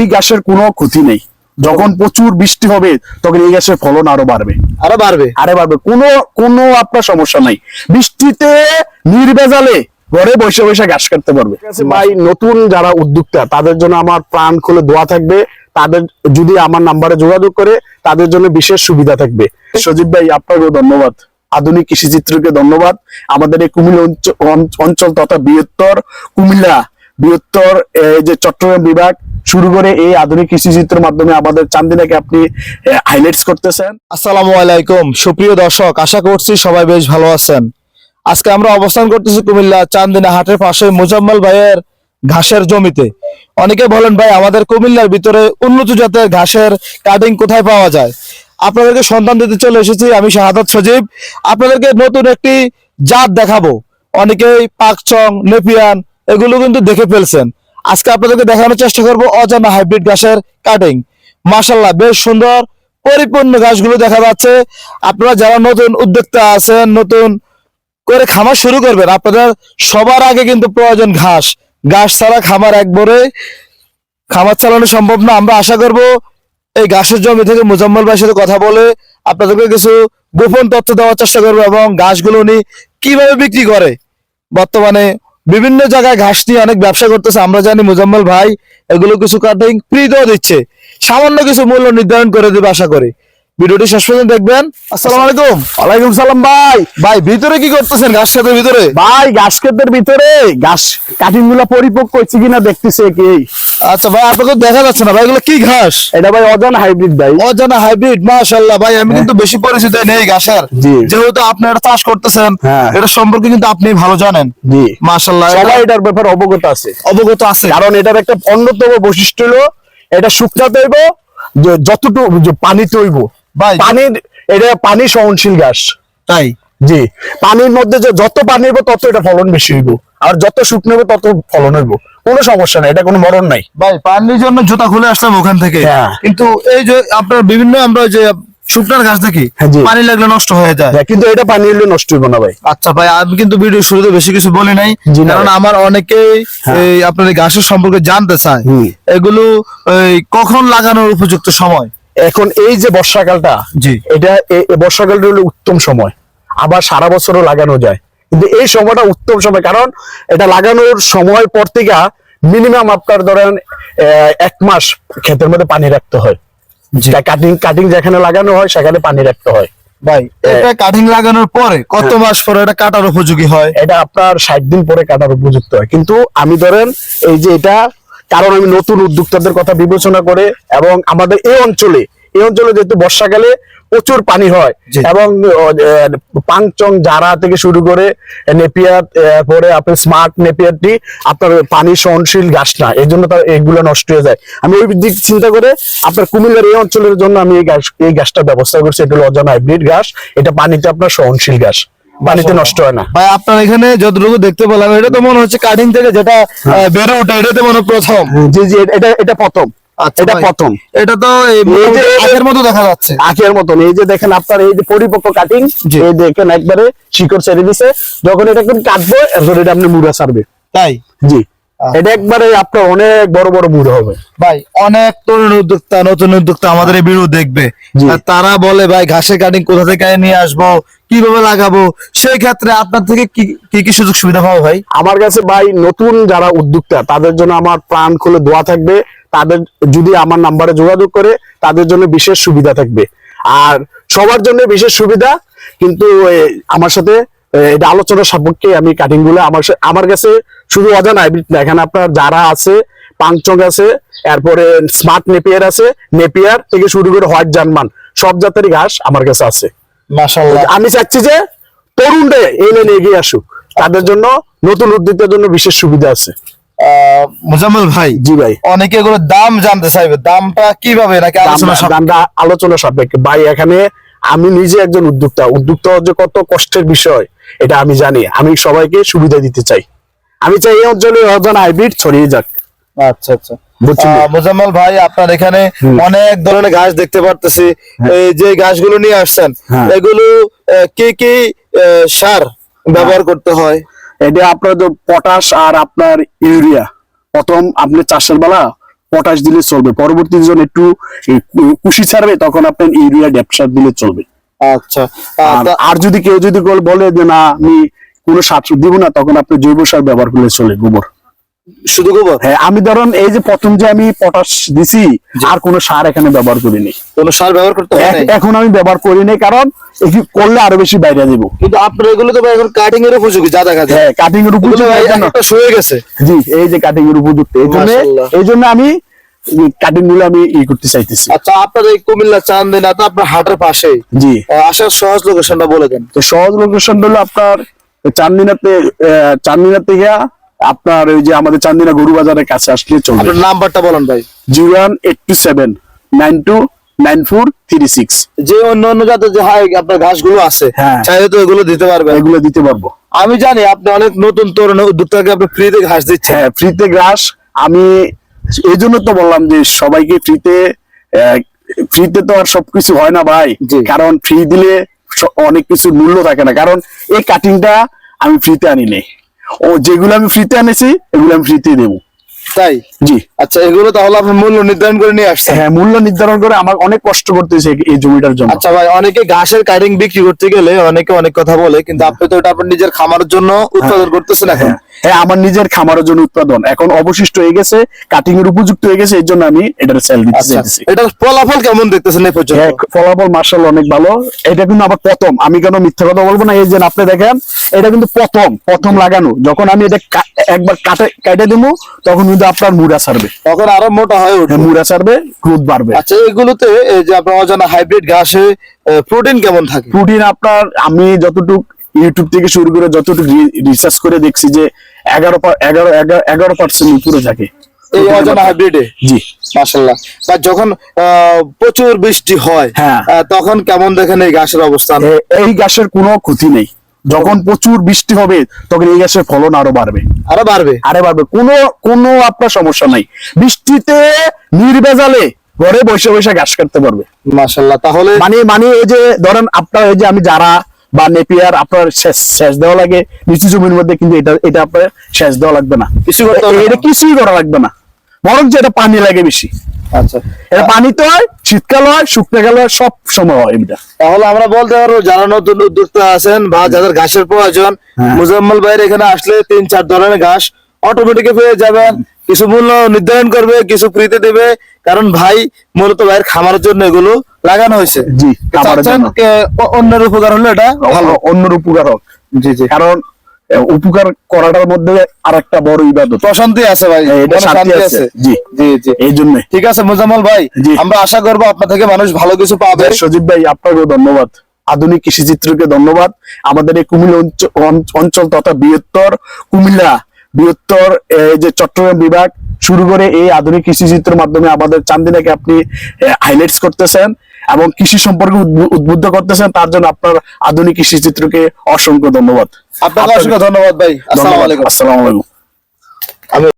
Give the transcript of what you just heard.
এই গাছের কোনো ক্ষতি নেই। যখন প্রচুর বৃষ্টি হবে তখন এই গাছের ফলন আরও বাড়বে। আরও বাড়বে? আরে বাড়বে। কোনো কোনো আপনার সমস্যা নাই। বৃষ্টিতে নির্ভেজালে ঘরে বসে বসে ঘাস কাটতে পারবে। ভাই নতুন যারা উদ্যোক্তা তাদের জন্য আমার প্রাণ খুলে দোয়া থাকবে। তাদের যদি আমার নাম্বারে যোগাযোগ করে তাদের জন্য বিশেষ সুবিধা থাকবে। সজীব ভাই আপনাকেও ধন্যবাদ। আধুনিক কৃষি চিত্রকে ধন্যবাদ। আমাদের এই কুমিল্লা অঞ্চ- অঞ্চ- অঞ্চল তথা বৃহত্তর কুমিল্লা বৃহত্তর এই যে চট্টগ্রাম বিভাগ শুরু করে এই আধুনিক কৃষি চিত্রের মাধ্যমে আমাদের চান্দিনাকে আপনি হাইলাইটস করতেছেন। আসসালামু আলাইকুম। সুপ্রিয় দর্শক, আশা করছি সবাই বেশ ভালো আছেন। আজকে আমরা অবস্থান করতেছি কুমিল্লা চান্দিনা হাটের পাশে মুজাম্মল ভাইয়ের ঘাসের জমিতে। অনেকে বলেন, ভাই, আমাদের কুমিল্লার ভিতরে উন্নত জাতের ঘাসের কাটিং কোথায় পাওয়া যায়? আপনাদেরকে সন্ধান দিতে চলে এসেছি, আমি শাহাদাত সজীব। আপনাদেরকে নতুন একটি জাত দেখাবো। অনেকেই পাকচং, নেপিয়ান, এগুলো কিন্তু দেখে ফেলছেন। আজকে আপনাদেরকে দেখানোর চেষ্টা করব অজানা হাইব্রিড ঘাসের কাটিং মাশাল্লাহ বেশ সুন্দর, পরিপূর্ণ ঘাসগুলো দেখা যাচ্ছে। আপনারা যারা নতুন উদ্যোক্তা আছেন, নতুন করে খামার শুরু করবেন, আপনাদের সবার আগে কিন্তু প্রয়োজন ঘাস। ঘাস ছাড়া খামার একবারে, খামার চালানো সম্ভব না। আমরা আশা করব এই ঘাসের জমি থেকে মুজাম্মল সাথে কথা বলে আপনাদেরকে কিছু গোপন তথ্য দেওয়ার চেষ্টা করব এবং ঘাসগুলো উনি কীভাবে বিক্রি করে। বর্তমানে বিভিন্ন জায়গায় ঘাস নিয়ে অনেক ব্যবসা করতেছে। আমরা জানি মুজাম্মল ভাই এগুলো কিছু কাটিং ফ্রিতেও দিচ্ছে। সামান্য কিছু মূল্য নির্ধারণ করে দেবে আশা করি। ভিডিওটি শেষ পর্যন্ত দেখবেন। আসসালামু আলাইকুম। ওয়ালাইকুম সালাম ভাই। ভাই ভিতরে কি করতেছেন ঘাস খেতের ভিতরে? ভাই ঘাস ক্ষেতের ভিতরে। ঘাস কাটিংগুলা পরিপক্ক হচ্ছে কিনা দেখতেছে কি আচ্ছা ভাই আপনাকে দেখা যাচ্ছে না। ভাই এগুলো কি ঘাস? এটা ভাই অজান হাইব্রিড ভাই। অজানা হাইব্রিড মাশাআল্লাহ। ভাই আমি কিন্তু বেশি পরিচিত নেই ঘাসের। জি। যেহেতু আপনি এটা চাষ করতেছেন হ্যাঁ। এটা সম্পর্কে কিন্তু আপনি ভালো জানেন। জি। মাশাআল্লাহ সবাই এটার ব্যাপারে অবগত আছে। অবগত আছে। কারণ এটার একটা অন্যতম বৈশিষ্ট্য হলো এটা শুকনা তৈব যতটুকু পানি তৈব পানির এটা পানি সহনশীল গাছ তাই? জি। পানির মধ্যে যে যত পানি হইব তত এটা ফলন বেশি হইব। আর যত শুকনো হবে তত ফলন হইব। কোনো সমস্যা নাই এটা কোনো মরণ নাই। ভাই পানির জন্য জুতা খুলে আসলাম ওখান থেকে। হ্যাঁ। কিন্তু এই যে আপনার বিভিন্ন আমরা যে শুকনার গাছ দেখি হ্যাঁ। পানি লাগলে নষ্ট হয়ে যায়। হ্যাঁ, কিন্তু এটা পানি হইলে নষ্ট হইব না ভাই। আচ্ছা ভাই আমি কিন্তু ভিডিও শুরুতে বেশি কিছু বলি নাই কারণ আমার অনেকেই। এই আপনার গাছের সম্পর্কে জানতে চায়। এগুলো কখন লাগানোর উপযুক্ত সময়? এখন এই যে বর্ষাকালটা জি। এটা বর্ষাকালটা হলো উত্তম সময়। আবার সারা বছরও লাগানো যায়। কিন্তু এই সময়টা উত্তম সময় কারণ এটা লাগানোর সময় পর থেকে মিনিমাম আপনার ধরেন এক মাস ক্ষেতের মধ্যে পানি রাখতে হয়। কাটিং কাটিং যেখানে লাগানো হয় সেখানে পানি রাখতে হয়। ভাই এটা কাটিং লাগানোর পরে কত হ্যাঁ। মাস পরে এটা কাটার উপযোগী হয়? এটা আপনার ষাট দিন পরে কাটার উপযুক্ত হয়। কিন্তু আমি ধরেন এই যে এটা কারণ আমি নতুন উদ্যোক্তাদের কথা বিবেচনা করে এবং আমাদের এই অঞ্চলে এই অঞ্চলে যেহেতু বর্ষাকালে প্রচুর পানি হয় এবং পাংচং জারা থেকে শুরু করে নেপিয়ার পরে আপনার স্মার্ট নেপিয়ারটি আপনার পানি সহনশীল গাছ না এই জন্য তার এগুলো নষ্ট হয়ে যায়। আমি ওই দিক চিন্তা করে আপনার কুমিল্লার এই অঞ্চলের জন্য আমি এই গাছ এই গাছটা ব্যবস্থা করছি এটা অজানা হাইব্রিড গাছ এটা পানিতে আপনার সহনশীল ঘাস। পানিতে নষ্ট হয় না। ভাই আপনার এখানে যতটুকু দেখতে পেলাম এটা তো মনে হচ্ছে কাটিং থেকে যেটা বেড়ে ওঠে এটা তো মনে প্রথম। জি জি এটা এটা প্রথম। আচ্ছা এটা প্রথম। এটা তো মতো দেখা যাচ্ছে। আখের মতন এই যে দেখেন আপনার এই যে পরিপক্ক কাটিং এই দেখেন একবারে শিকড় ছেড়ে দিছে। যখন এটা একদম কাটবো এরপর এটা আপনি মুড়া ছাড়বে। তাই? জি। এটা একবারে আপনার অনেক বড় বড় মুড়া হবে। ভাই অনেক তরুণ উদ্যোক্তা নতুন উদ্যোক্তা আমাদের এই ভিডিও দেখবে। তারা বলে ভাই ঘাসের কাটিং কোথা থেকে নিয়ে আসব? কীভাবে লাগাবো? সেই ক্ষেত্রে আপনার থেকে কি কি সুযোগ সুবিধা পাবো ভাই? আমার কাছে ভাই নতুন যারা উদ্যোক্তা, তাদের জন্য আমার প্রাণ খুলে দোয়া থাকবে। তাদের যদি আমার নাম্বারে যোগাযোগ করে, তাদের জন্য বিশেষ সুবিধা থাকবে। আর সবার জন্য বিশেষ সুবিধা, কিন্তু আমার সাথে এটা আলোচনার সাপেক্ষে আমি কাটিংগুলো আমার আমার কাছে শুধু অজানা না, এখানে আপনার যারা আছে পাংচং আছে, এরপরে স্মার্ট নেপিয়ার আছে নেপিয়ার থেকে শুরু করে হোয়াইট জার্মান সব জাতেরই ঘাস আমার কাছে আছে। আমি চাচ্ছি যে তরুণরে এই লাইনে এগিয়ে আসুক। তাদের জন্য নতুন উদ্যোক্তার জন্য বিশেষ সুবিধা আছে। মুজাম্মেল ভাই জি ভাই। অনেকে এগুলো দাম জানতে চাইবে। দামটা কীভাবে? নাকি আলোচনা দামটা আলোচনা সাপেক্ষে। ভাই এখানে আমি নিজে একজন উদ্যোক্তা। উদ্যোক্তা যে কত কষ্টের বিষয় এটা আমি জানি। আমি সবাইকে সুবিধা দিতে চাই। আমি চাই এই অঞ্চলে অজানা হাইব্রিড ছড়িয়ে যাক। আচ্ছা আচ্ছা। মোজাম্মেল ভাই আপনার এখানে অনেক ধরনের ঘাস দেখতে পারতেছি। এই যে ঘাসগুলো নিয়ে আসছেন হ্যাঁ। এগুলো কি কি সার ব্যবহার করতে হয়? এটা আপনার পটাশ আর আপনার ইউরিয়া। প্রথম আপনি চাষের বেলা পটাশ দিলে চলবে। পরবর্তী যখন একটু কুশি ছাড়বে তখন আপনার ইউরিয়া ডেপসার দিলে চলবে। আচ্ছা। আর আর যদি কেউ যদি বলে যে না আমি কোনো সার দিব না তখন আপনি জৈব সার ব্যবহার করলে চলে গোবর। শুধু গোবর? হ্যাঁ আমি ধরুন এই যে প্রথম যে আমি পটাশ দিছি আর কোনো সার এখানে ব্যবহার করিনি। কোনো সার ব্যবহার করতে এখন আমি ব্যবহার করিনি কারণ করলে আরও বেশি বাইরে দিব কিন্তু আপনার এগুলো তো এখন কাটিং এর উপযোগী যা দেখা যায়। হ্যাঁ কাটিং এর জন্য- একটা শুয়ে গেছে। জি এই যে কাটিং এর উপযুক্ত। এই জন্য এই জন্য আমি কাটিংগুলো আমি ই করতে চাইতেছি। আচ্ছা আপনার এই কুমিল্লা চান্দিনা তো আপনার হাটের পাশেই। জি। আসার সহজ লোকেশনটা বলে দেন। তো সহজ লোকেশন হলো আপনার চান্দিনাতে চান্দিনা থেকে আপনার ওই যে আমাদের চান্দিনা গরু বাজারের কাছে আসলে চলবে। আপনার নাম্বারটা বলেন ভাই। Zero one eight two seven nine two nine four three six. যে অন্য অন্য জাতের যে হাই আপনার ঘাসগুলো আছে হ্যাঁ। চাইলে তো এগুলো দিতে পারবে এগুলো দিতে পারব। আমি জানি আপনি অনেক নতুন তরুণ উদ্যোক্তাকে আপনি ফ্রিতে ঘাস দিচ্ছেন। হ্যাঁ ফ্রিতে ঘাস আমি এই জন্য তো বললাম যে সবাইকে ফ্রিতে ফ্রিতে তো আর সবকিছু হয় না ভাই। কারণ ফ্রি দিলে অনেক কিছু মূল্য থাকে না। কারণ এই কাটিংটা আমি ফ্রিতে আনি নেই। ও যেগুলো আমি ফ্রিতে আনেছি এগুলো আমি ফ্রিতে দেবো তাই? জি। আচ্ছা এগুলো তাহলে আপনি মূল্য নির্ধারণ করে নিয়ে আসছেন? হ্যাঁ মূল্য নির্ধারণ করে আমার অনেক কষ্ট করতেছে এই- এই জমিটার জন্য। আচ্ছা ভাই অনেকে ঘাসের কাটিং বিক্রি করতে গেলে অনেকে অনেক কথা বলে কিন্তু আপনি তো এটা আপনার নিজের খামারের জন্য উৎপাদন করতেছেন এখন। হ্যাঁ আমার নিজের খামারের জন্য উৎপাদন। এখন অবশিষ্ট হয়ে গেছে কাটিং এর উপযুক্ত হয়ে গেছে এই জন্য আমি এটার সেল দিতে আচ্ছা চাইতেছি। এটার ফলাফল কেমন দেখতেছেন এই পর্যন্ত? হ্যাঁ, ফলাফল মার্শাল অনেক ভালো। এটা কিন্তু আবার প্রথম। আমি কেন মিথ্যা কথা বলব না? এই যে আপনি দেখেন এটা কিন্তু প্রথম প্রথম লাগানো। যখন আমি এটা একবার কাটে কেটে দেবো তখন কিন্তু আপনার মুড়া ছাড়বে। তখন আরও মোটা হয়ে হ্যাঁ, মুড়া ছাড়বে গ্রোথ বাড়বে। আচ্ছা এগুলোতে এই যে আপনার অজানা হাইব্রিড ঘাসে প্রোটিন কেমন থাকে? প্রোটিন আপনার আমি যতটুক ইউটিউব থেকে শুরু করে যতটুকু রিসার্চ করে দেখছি যে এগারো এগারো এগারো- পার্সেন্ট উপরে থাকে। এই অজানা হাইব্রিডে জি। মাশাল্লাহ বা যখন প্রচুর বৃষ্টি হয় হ্যাঁ। তখন কেমন দেখেন এই অবস্থান এই গাছের কোনো ক্ষতি নেই। যখন প্রচুর বৃষ্টি হবে তখন এই গাছের ফলন আরও বাড়বে। আরও বাড়বে? আরে বাড়বে। কোনো কোনো আপনার সমস্যা নাই। বৃষ্টিতে নির্ভেজালে ঘরে বসে বসে ঘাস কাটতে পারবে। মাশাল্লাহ তাহলে মানে মানে এই যে ধরেন আপনার এই যে আমি যারা বা নেপিয়ার আপনার সেচ দেওয়া লাগে। নিচু জমির মধ্যে কিন্তু এটা এটা আপনার সেচ দেওয়া লাগবে না। কিছু। এটা কিছুই করা লাগবে না। বরং যে এটা পানি লাগে বেশি। আচ্ছা। এটা পানিতে হয় শীতকাল হয় শুকনোকাল হয় সব সময় হয় এটা। তাহলে আমরা বলতে পারব যারা নতুন উদ্যোক্তা আছেন বা যাদের ঘাসের প্রয়োজন হ্যাঁ। মুজাম্মল ভাইয়ের এখানে আসলে তিন চার ধরনের ঘাস অটোমেটিক পেয়ে যাবেন। কিছু মূল্য নির্ধারণ করবে কিছু ফ্রিতে দেবে। কারণ ভাই মূলত ভাইয়ের খামারের জন্য এগুলো লাগানো হয়েছে। জি, জন্য। কে- অন্যের উপকার হলো এটা ভালো। অন্যর উপকার হোক। জি জি। কারণ উপকার করাটার মধ্যে আর একটা বড় ইবাদত। প্রশান্তি আছে ভাই হ্যাঁ, শান্তি আছে। জি জি জি। এই জন্য। ঠিক আছে মুজাম্মল ভাই। আমরা আশা করব আপনার থেকে মানুষ ভালো কিছু পাবে। সজীব ভাই আপনাকেও ধন্যবাদ। আধুনিক কৃষি চিত্রকে ধন্যবাদ। আমাদের এই কুমিল্লা অঞ্চল তথা বৃহত্তর কুমিল্লা বৃহত্তর এই যে চট্টগ্রাম বিভাগ শুরু করে এই আধুনিক কৃষি চিত্রের মাধ্যমে আমাদের চান্দিনাকে আপনি হাইলাইটস করতেছেন এবং কৃষি সম্পর্কে উদ্বু- উদ্বুদ্ধ করতেছেন তার জন্য আপনার আধুনিক কৃষি চিত্রকে অসংখ্য ধন্যবাদ। আপনাকে অসংখ্য ধন্যবাদ ভাই। আসসালামু আলাইকুম। আসসালামু আলাইকুম।